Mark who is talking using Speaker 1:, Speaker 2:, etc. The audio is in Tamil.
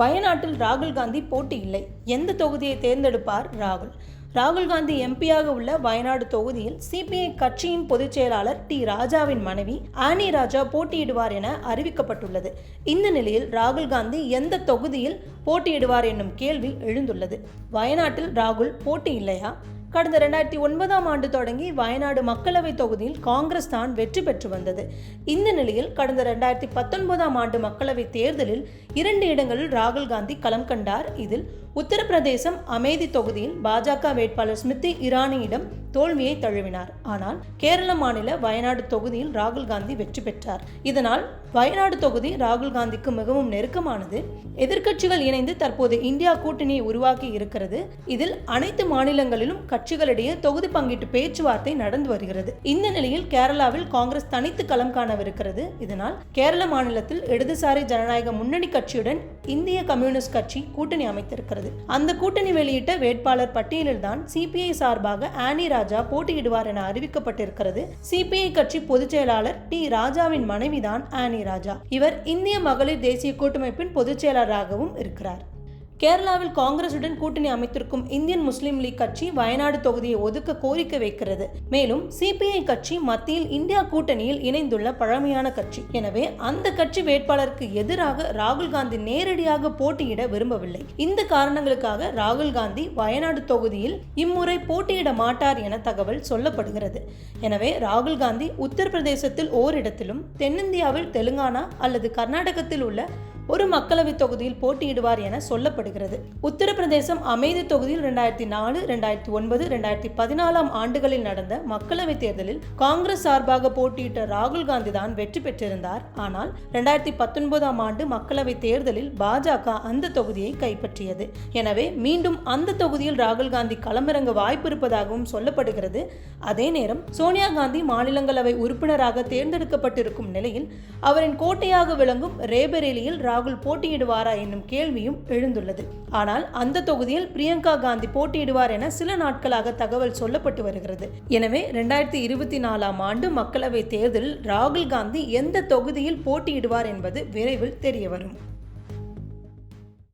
Speaker 1: வயநாட்டில் ராகுல் காந்தி போட்டி இல்லை. எந்த தொகுதியை தேர்ந்தெடுப்பார் ராகுல்? ராகுல் காந்தி எம்பியாக உள்ள வயநாடு தொகுதியில் சிபிஐ கட்சியின் பொதுச் செயலாளர் டி. ராஜாவின் மனைவி ஆனி ராஜா போட்டியிடுவார் என அறிவிக்கப்பட்டுள்ளது. இந்த நிலையில் ராகுல் காந்தி எந்த தொகுதியில் போட்டியிடுவார் என்னும் கேள்வி எழுந்துள்ளது. வயநாட்டில் ராகுல் போட்டி இல்லையா? கடந்த ரெண்டாயிரத்தி ஒன்பதாம் ஆண்டு தொடங்கி வயநாடு மக்களவை தொகுதியில் காங்கிரஸ் தான் வெற்றி பெற்று வந்தது. இந்த நிலையில் கடந்த ரெண்டாயிரத்தி பத்தொன்பதாம் ஆண்டு மக்களவை தேர்தலில் இரண்டு இடங்களில் ராகுல் காந்தி களம் கண்டார். இதில் உத்தரப்பிரதேசம் அமேதி தொகுதியில் பாஜக வேட்பாளர் ஸ்மிருதி இரானியிடம் தோல்வியை தழுவினார். ஆனால் கேரள மாநில வயநாடு தொகுதியில் ராகுல் காந்தி வெற்றி பெற்றார். இதனால் வயநாடு தொகுதி ராகுல் காந்திக்கு மிகவும் நெருக்கமானது. எதிர்க்கட்சிகள் இணைந்து தற்போது இந்தியா கூட்டணியை உருவாக்கி இருக்கிறது. இதில் அனைத்து மாநிலங்களிலும் கட்சிகளிடையே தொகுதி பங்கீட்டு பேச்சுவார்த்தை நடந்து வருகிறது. இந்த நிலையில் கேரளாவில் காங்கிரஸ் தனித்து களம் காணவிருக்கிறது. இதனால் கேரள மாநிலத்தில் இடதுசாரி ஜனநாயக முன்னணி கட்சியுடன் இந்திய கம்யூனிஸ்ட் கட்சி கூட்டணி அமைத்திருக்கிறது. அந்த கூட்டணி வெளியிட்ட வேட்பாளர் பட்டியலில் தான் சிபிஐ சார்பாக ஆனி ராஜா போட்டியிடுவார் என அறிவிக்கப்பட்டிருக்கிறது. சிபிஐ கட்சி பொதுச் செயலாளர் டி ராஜாவின் மனைவிதான் ஆனி ராஜா. இவர் இந்திய மகளிர் தேசிய கூட்டமைப்பின் பொதுச் செயலாளராகவும் இருக்கிறார். கேரளாவில் காங்கிரசுடன் கூட்டணி அமைத்திருக்கும் இந்தியன் முஸ்லீம் லீக் கட்சி வயநாடு தொகுதியை ஒதுக்க கோரிக்கை வைக்கிறது. மேலும் சிபிஐ கட்சி மத்தியில் இந்தியா கூட்டணியில் இணைந்துள்ள பழமையான கட்சி. எனவே அந்த கட்சி வேட்பாளருக்கு எதிராக ராகுல் காந்தி நேரடியாக போட்டியிட விரும்பவில்லை. இந்த காரணங்களுக்காக ராகுல் காந்தி வயநாடு தொகுதியில் இம்முறை போட்டியிட மாட்டார் என தகவல் சொல்லப்படுகிறது. எனவே ராகுல் காந்தி உத்தரப்பிரதேசத்தில் ஓரிடத்திலும் தென்னிந்தியாவில் தெலுங்கானா அல்லது கர்நாடகத்தில் உள்ள ஒரு மக்களவை தொகுதியில் போட்டியிடுவார் என சொல்லப்படுகிறது. உத்தரப்பிரதேசம் அமைதி தொகுதியில் இரண்டாயிரத்தி நாலு இரண்டாயிரத்தி ஒன்பது இரண்டாயிரத்தி பதினாலாம் ஆண்டுகளில் நடந்த மக்களவைத் தேர்தலில் காங்கிரஸ் சார்பாக போட்டியிட்ட ராகுல் காந்தி தான் வெற்றி பெற்றிருந்தார். ஆனால் இரண்டாயிரத்தி பத்தொன்பதாம் ஆண்டு மக்களவைத் தேர்தலில் பாஜக அந்த தொகுதியை கைப்பற்றியது. எனவே மீண்டும் அந்த தொகுதியில் ராகுல் காந்தி களமிறங்க வாய்ப்பு இருப்பதாகவும் சொல்லப்படுகிறது. அதே நேரம் சோனியா காந்தி மாநிலங்களவை உறுப்பினராக தேர்ந்தெடுக்கப்பட்டிருக்கும் நிலையில் அவரின் கோட்டையாக விளங்கும் ரேபரேலியில் ராகுல் போட்டியிடுவாரா என்னும் கேள்வியும் எழுந்துள்ளது. ஆனால் அந்த தொகுதியில் பிரியங்கா காந்தி போட்டியிடுவார் என சில நாட்களாக தகவல் சொல்லப்பட்டு வருகிறது. எனவே ரெண்டாயிரத்தி இருபத்தி நாலாம் ஆண்டு மக்களவை தேர்தலில் ராகுல் காந்தி எந்த தொகுதியில் போட்டியிடுவார் என்பது விரைவில் தெரிய வரும்.